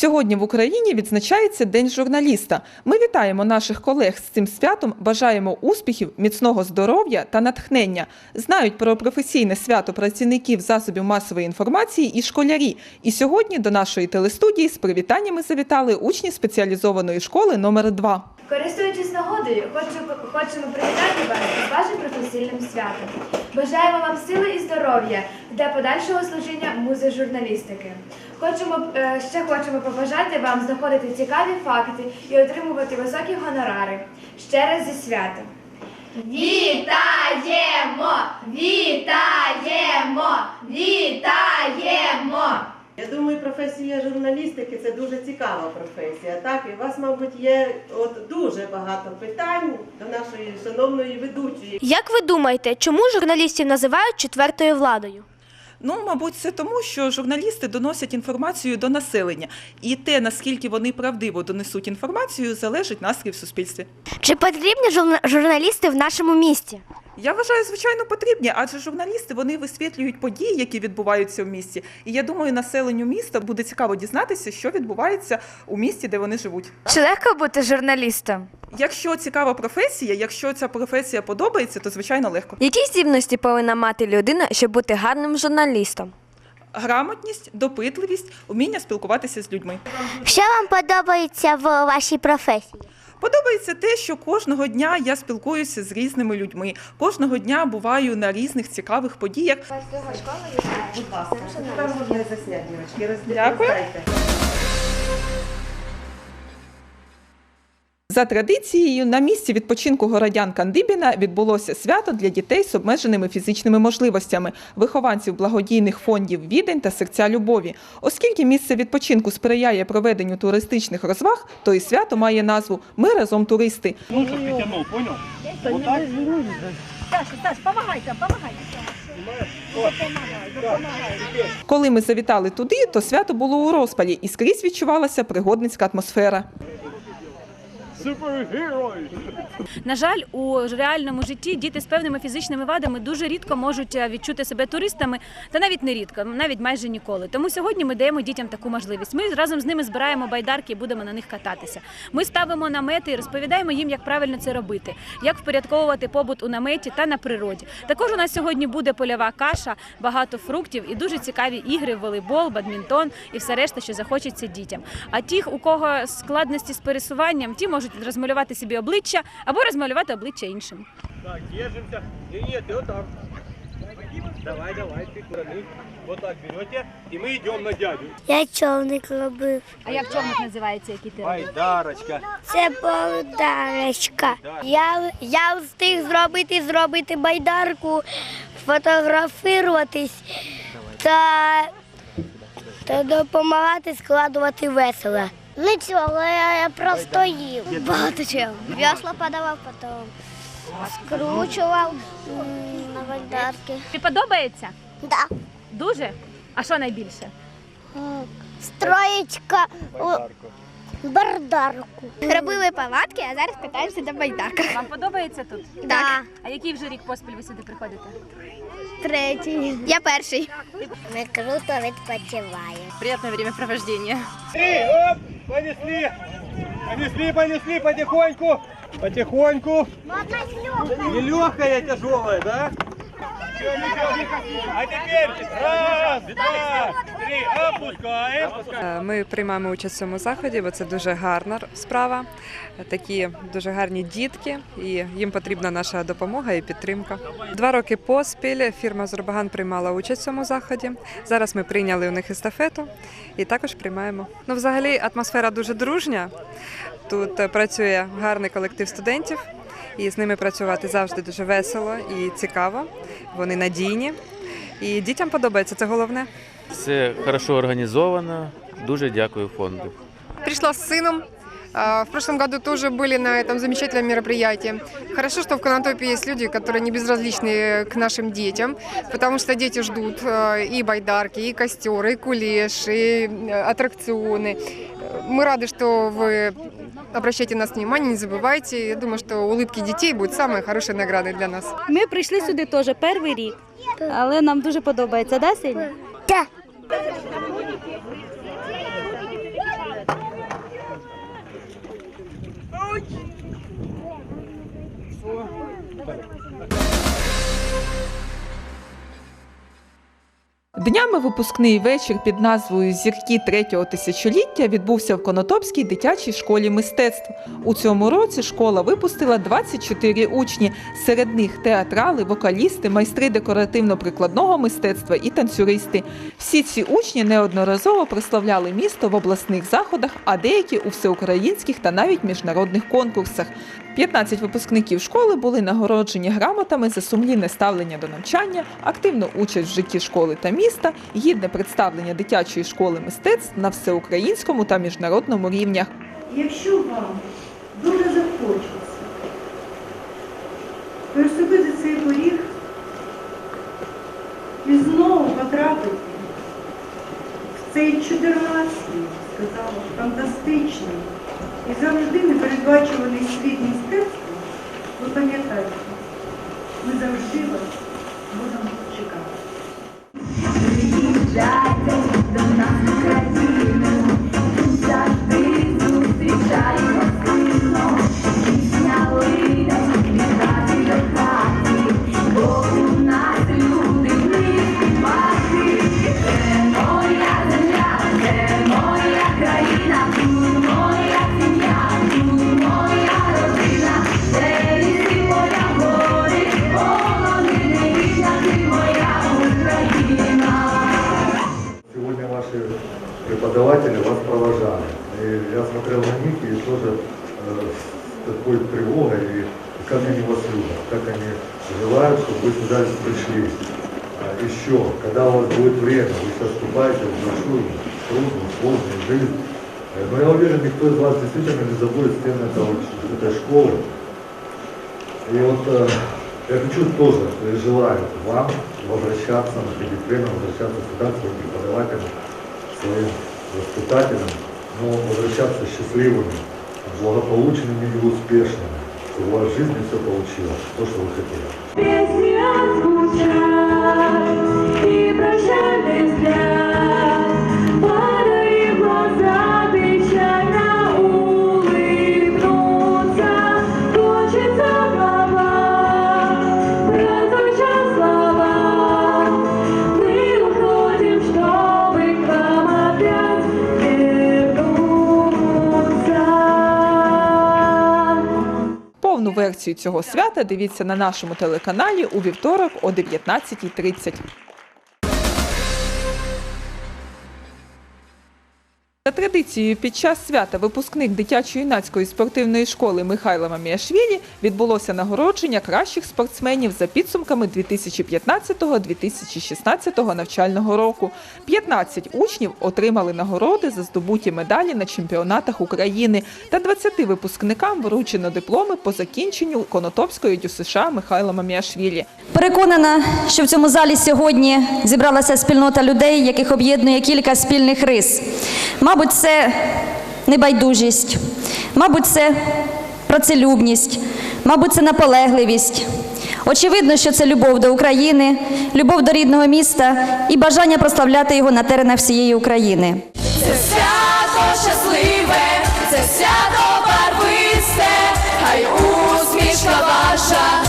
Сьогодні в Україні відзначається День журналіста. Ми вітаємо наших колег з цим святом, бажаємо успіхів, міцного здоров'я та натхнення. Знають про професійне свято працівників засобів масової інформації і школярі. І сьогодні до нашої телестудії з привітаннями завітали учні спеціалізованої школи номер 2 Користуючись нагодою, хочу, хочемо привітати вас з вашим професійним святом. Бажаємо вам сили і здоров'я для подальшого служіння музи журналістики. Хочемо, е, ще хочемо побажати вам знаходити цікаві факти і отримувати високі гонорари. Ще раз зі святом. Вітаємо! Вітаємо! Вітаємо! Я думаю, професія журналістики це дуже цікава професія. Так, і у вас, мабуть, є от дуже багато питань до нашої шановної ведучої. Як ви думаєте, чому журналістів називають четвертою владою? Ну, мабуть, це тому, що журналісти доносять інформацію до населення, і те, наскільки вони правдиво донесуть інформацію, залежить настрій в суспільстві. Чи потрібні журна- журналісти в нашому місті? Я вважаю, звичайно, потрібні, адже журналісти вони висвітлюють події, які відбуваються в місті. І я думаю, населенню міста буде цікаво дізнатися, що відбувається у місті, де вони живуть. Чи легко бути журналістом? Якщо цікава професія, якщо ця професія подобається, то звичайно легко. Які здібності повинна мати людина, щоб бути гарним журналістом? Грамотність, допитливість, уміння спілкуватися з людьми. Що вам подобається в вашій професії? Подобається те, що кожного дня я спілкуюся з різними людьми. Кожного дня буваю на різних цікавих подіях. Будь ласка, тепер можна засняти, дівчатки. Дякую. За традицією, на місці відпочинку городян Кандибіна відбулося свято для дітей з обмеженими фізичними можливостями, вихованців благодійних фондів Відень та серця любові. Оскільки місце відпочинку сприяє проведенню туристичних розваг, то і свято має назву Ми разом туристи. Ну, притянул, понял? Вот так? Коли ми завітали туди, то свято було у розпалі, і скрізь відчувалася пригодницька атмосфера. Супергерой! На жаль, у реальному житті діти з певними фізичними вадами дуже рідко можуть е, відчути себе туристами, та навіть не рідко, навіть майже ніколи. Тому сьогодні ми даємо дітям таку можливість. Ми разом з ними збираємо байдарки і будемо на них кататися. Ми ставимо намети і розповідаємо їм, як правильно це робити, як впорядковувати побут у наметі та на природі. Також у нас сьогодні буде польова каша, багато фруктів і дуже цікаві ігри, волейбол, бадмінтон і все решта, що захочеться дітям. А ті, у кого складності з пересуванням, ті можуть розмалювати собі обличчя або розмалювати обличчя іншим. Так, держимся. Не, нет, ты вот так. Давай, давай, ты стороны. Вот так берете, и мы идем на дядю. Я човник робив. А як човник називається, який ти Байдарочка. Це байдарочка. Я, я встиг зробити, зробити байдарку, фотографуватись та, та допомагати складувати весело. Нічого, я, я просто їв. Багато чого. Весла подавав, потім скручував на байдарки. Тобі подобається? Да. Дуже? А що найбільше? Строєчка бардарку. Робили палатки, а зараз катаємося на байдарках. Вам подобається тут? Так. А який вже рік поспіль ви сюди приходите? Третій. Я перший. Ми круто відпочиваємо. Приємне времяпровождення. Три, оп, понесли. Понесли, понесли, потихоньку. Потихоньку. Нелегкая, тяжелая, да? А теперь раз, два, три, опускаем. Е, Ми приймаємо участь в цьому заході, бо це дуже гарна справа. Такі дуже гарні дітки, і їм потрібна наша допомога і підтримка. Два роки поспіль фірма Зурбаган приймала участь в цьому заході. Зараз ми прийняли у них естафету і також приймаємо. Ну, взагалі, атмосфера дуже дружня. Тут е, працює гарний колектив студентів, і з ними працювати завжди дуже весело і цікаво. Вони надійні. І дітям подобається це головне. Все хорошо організовано. Дуже дякую фонду. Пришла с сыном. А, В прошлом году тоже были на этом замечательном мероприятии. Хорошо, что в Конотопе есть люди, которые не безразличны к нашим детям, потому что дети ждут э, и байдарки, и костер, и кулеш, и э, аттракционы. Э, Мы рады, что вы обращаете на нас внимание, не забывайте. Я думаю, что улыбки детей будут самой хорошей наградой для нас. Ми прийшли сюди теж перший рік, але нам дуже подобається, да, Сеня? Так. Днями випускний вечір під назвою Зірки третього тисячоліття відбувся в Конотопській дитячій школі мистецтв. У цьому році школа випустила 24 учні. Серед них театрали, вокалісти, майстри декоративно-прикладного мистецтва і танцюристи. Всі ці учні неодноразово прославляли місто в обласних заходах, а деякі у всеукраїнських та навіть міжнародних конкурсах. 15 випускників школи були нагороджені грамотами за сумлінне ставлення до навчання, активну участь в житті школи та міста, гідне представлення дитячої школи мистецтв на всеукраїнському та міжнародному рівнях. Якщо вам дуже захочеться переступити цей поріг і знову потрапити в цей 14-й, сказала, фантастичний і завжди непередбачуваний світ мистецтва, ви пам'ятаєте, ми завжди вас будемо чекати. Сегодня преподаватели вас провожали. И я смотрел на них и тоже э, с такой тревогой, и как они вас любят, как они желают, чтобы вы сюда пришли. А еще, когда у вас будет время, вы сейчас вступаете в большую, трудную, сложную жизнь. Э, Но я уверен, никто из вас действительно не забудет стены этого, этой школы. И вот э, я хочу тоже и желаю вам возвращаться, находить время, возвращаться сюда, к своим преподавателям, своим воспитателям, но возвращаться счастливыми, благополучными и успешными, чтобы у вас в жизни все получилось, то, что вы хотели. Версію цього свята дивіться на нашому телеканалі у вівторок о 19.30. За традицією, під час свята випускник дитячо-юнацької спортивної школи Михайла Маміашвілі відбулося нагородження кращих спортсменів за підсумками 2015-2016 навчального року. 15 учнів отримали нагороди за здобуті медалі на чемпіонатах України та 20 випускникам вручено дипломи по закінченню Конотопської ДЮСШ Михайла Маміашвілі. Переконана, що в цьому залі сьогодні зібралася спільнота людей, яких об'єднує кілька спільних рис. Мабуть, це небайдужість, мабуть, це працелюбність, мабуть, це наполегливість. Очевидно, що це любов до України, любов до рідного міста і бажання прославляти його на теренах всієї України. Це свято щасливе, це свято барвисте, хай усмішка ваша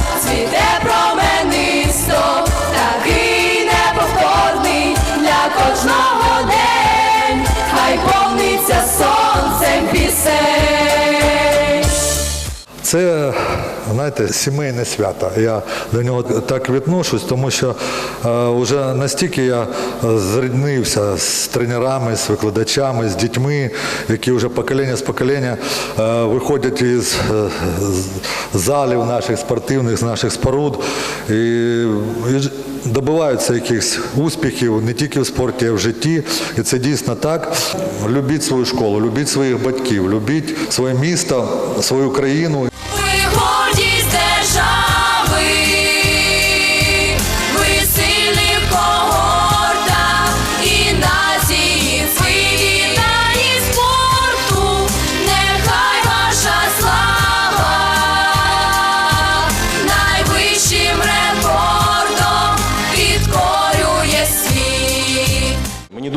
Це, знаєте, сімейне свято. Я до нього так відношусь, тому що е, вже настільки я зріднився з тренерами, з викладачами, з дітьми, які вже покоління з покоління е, виходять із е, залів наших спортивних, з наших споруд і, і добиваються якихось успіхів не тільки в спорті, а й в житті. І це дійсно так. Любіть свою школу, любіть своїх батьків, любіть своє місто, свою країну.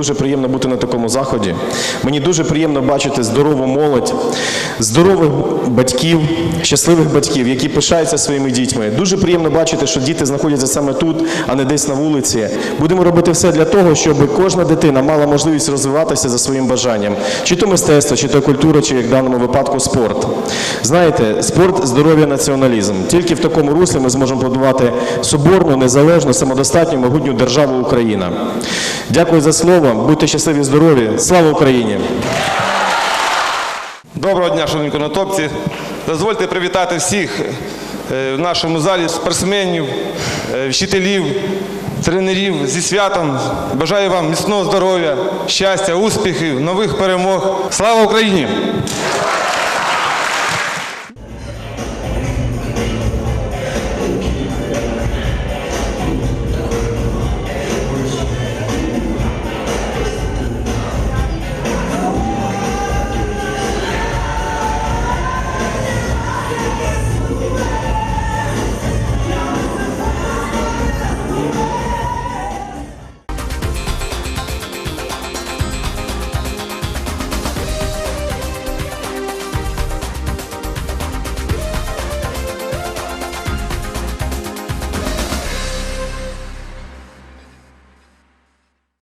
Дуже приємно бути на такому заході. Мені дуже приємно бачити здорову молодь, здорових батьків, щасливих батьків, які пишаються своїми дітьми. Дуже приємно бачити, що діти знаходяться саме тут, а не десь на вулиці. Будемо робити все для того, щоб кожна дитина мала можливість розвиватися за своїм бажанням, чи то мистецтво, чи то культура, чи як в даному випадку спорт. Знаєте, спорт, здоров'я, націоналізм. Тільки в такому руслі ми зможемо будувати соборну, незалежну, самодостатню, могутню державу Україна. Дякую за слово. Будьте щасливі, здорові. Слава Україні! Доброго дня, шановні конотопці. Дозвольте привітати всіх е, в нашому залі спортсменів, е, вчителів, тренерів зі святом. Бажаю вам міцного здоров'я, щастя, успіхів, нових перемог. Слава Україні!